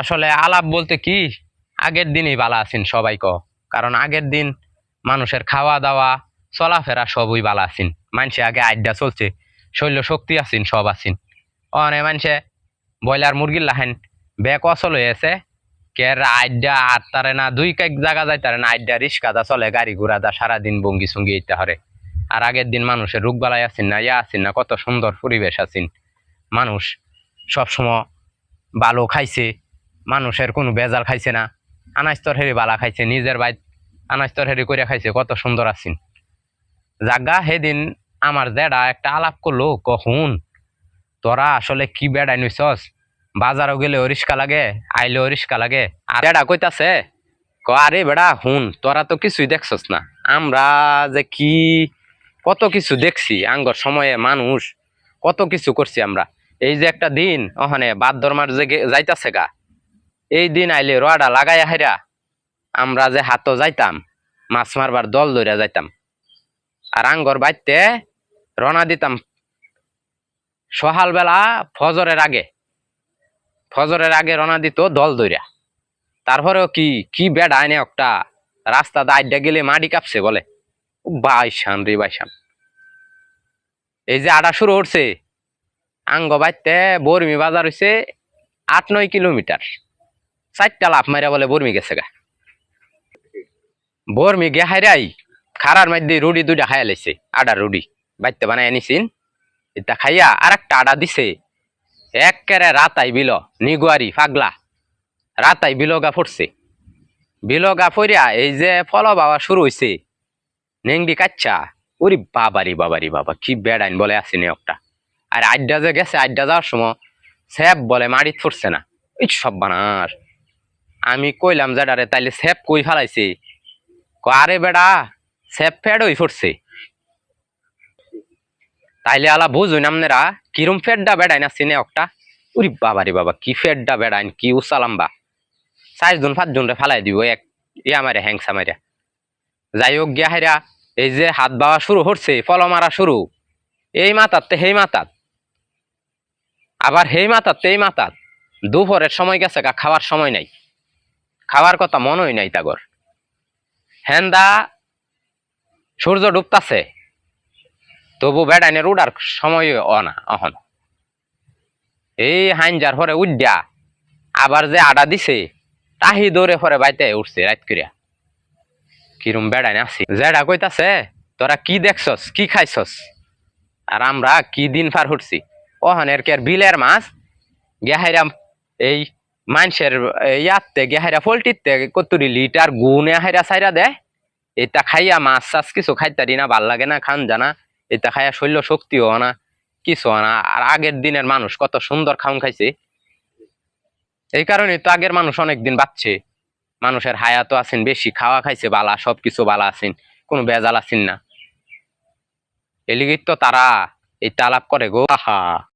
আসলে আলাপ বলতে কি? আগের দিনই বালা আছেন সবাই ক কারণ আগের দিন মানুষের খাওয়া দাওয়া, চলাফেরা সবই বালা আছেন। মানুষে আগে আড্ডা চলছে শৈল্য শক্তি আছেন, সব আছেন। অনে মানুষে ব্রয়লার মুরগির লাহেন বেক অচল হয়ে আছে কের আড্ডা আর তারে না, দুই কাইক জায়গা যায় তারে না, আড্ডা রিক্সা দা চলে, গাড়ি ঘোড়া দা সারাদিন বঙ্গি সঙ্গি ইতে হরে। আর আগের দিন মানুষের রোগ বালাই আছেন না, ইয়া আছেন না, কত সুন্দর পরিবেশ আছেন। মানুষ সবসময় ভালো খাইছে মানুষের কোনো বেজাল খাইছে না। আনাজ তরকারি বালা খাইছে, নিজের বাইত আনাজ তরকারি করে খাইছে, কত সুন্দর আছেন জাগা সেদিন আমার জেডা একটা আলাপ করল, কখন? তোরা আসলে কি বেড়াই নইছস? বাজারও গেলে রিস্কা লাগে, আইলে রিস্কা লাগে। আর বেড়া কইতাছে, ক, আরে বেড়া, হুন, তোরা তো কিছুই দেখছস না। আমরা যে কি, কত কিছু দেখছি, আঙ্গর সময়ে মানুষ, কত কিছু করছি আমরা। এই যে একটা দিন, ওখানে বাদ ধর্মার যে যাইতাছে গা। এই দিন আইলে রোয়াডা লাগাইয়া হাইরা আমরা যে হাতও যাইতাম, মাছ মারবার দল ধরিয়া যাইতাম। আর আঙ্গর বাইতে রওনা দিতাম সকালবেলা ফজরের আগে। ফজরের আগে রওনা দিত দল দইরা তারপরেও কি কি বেড়া আইনে একটা রাস্তা দাইডা গেলে মাটি কাঁপছে বলে। বাইশান রে বাইশান। এই যে আড়া শুরু হচ্ছে, আঙ্গ বাইতে বর্মি বাজার হইছে আট নয় কিলোমিটার। চারটা লাফ মাইরা বলে বর্মি গেছে গা। বর্মি গে হাইরাই, খারার মধ্যে রুডি দুইটা খাইয়া লাইছে, আডা রুডি বাইতে বানাই আনিছিন, এটা খাইয়া আর একটা আডা দিছে। একেরে রাতাই বিল, নিগুয়ারি, পাগলা। রাতাই বিলগা ফুটছে। বিলগা ফরিয়া এই যে ফল বাবা শুরু হইছে। নেংডি কাচ্চা। ওরে বাবারি বাবারি বাবা কি বেড়াইন বলে আসি একটা আর আড্ডা যে গেছে, আড্ডা যাওয়ার সময় স্যাপ বলে মাড়িত ফুটছে না। এই সব বানার। আমি কইলাম যেডারে তাইলে স্যাপ কই ফেলাইছে? ক আরে বেড়া স্যাপ ফেড হই ফুটছে। তাইলে আলা বুঝুন আপনারা কিরম ফেডটা বেড়াই না সিনে একটা উরি বাবারে বাবা, কি ফেডটা বেড়াইন, কি উসালাম্বা চারজন, পাঁচজন রে ফেলাই দিব, এক ইয়া মারে হ্যাংসা মারিয়া যাই হোক গিয়া হেরা, এই যে হাত বাওয়া শুরু হচ্ছে ফল মারা শুরু। এই মাতাতে সেই মাতাত আবার সেই মাতাতে এই মাতাত দুপুরের সময় গেছে গা, খাওয়ার সময় নাই। খাওয়ার কথা মনই নাই তাগর। হেন্দা, সূর্য ডুবতাছে, তবু বেড়াইনের উডার সময় অ না অহন। এই হাইনজার পরে উদ্যা আবার যে আডা দিছে, তাহি দৌড়ে পরে বাইতে উঠছে রাত করিয়া কিরম বেড়াই আসি। জেডা কইতাছে, তোরা কি দেখছস, কি খাইছস? আর আমরা কি দিন পার হচ্ছি ওহনের কে বিলের মাছ? গেহাইরাম এই মানুষের ইয়াতে গেহাইরা পোল্ট্রিতে কতুরি লিটার গুনে হাইরা সাইরা দেয়? এটা খাইয়া মাছ চাষ কিছু খাইতারি না, ভালো লাগে না, খান জানা। এটা খাইয়া শৈল্য শক্তি হওয়া না, কিছু না। আর আগের দিনের মানুষ কত সুন্দর খাউন খাইছে। এই কারণে তো আগের মানুষ অনেকদিন বাঁচছে। মানুষের হায়াত আছেন, বেশি খাওয়া খাইছে, বালা, সবকিছু বালা আছেন, কোনো বেজাল আছেন না। এলিগিত তো তারা, এই তালাপ করে গো। আহা।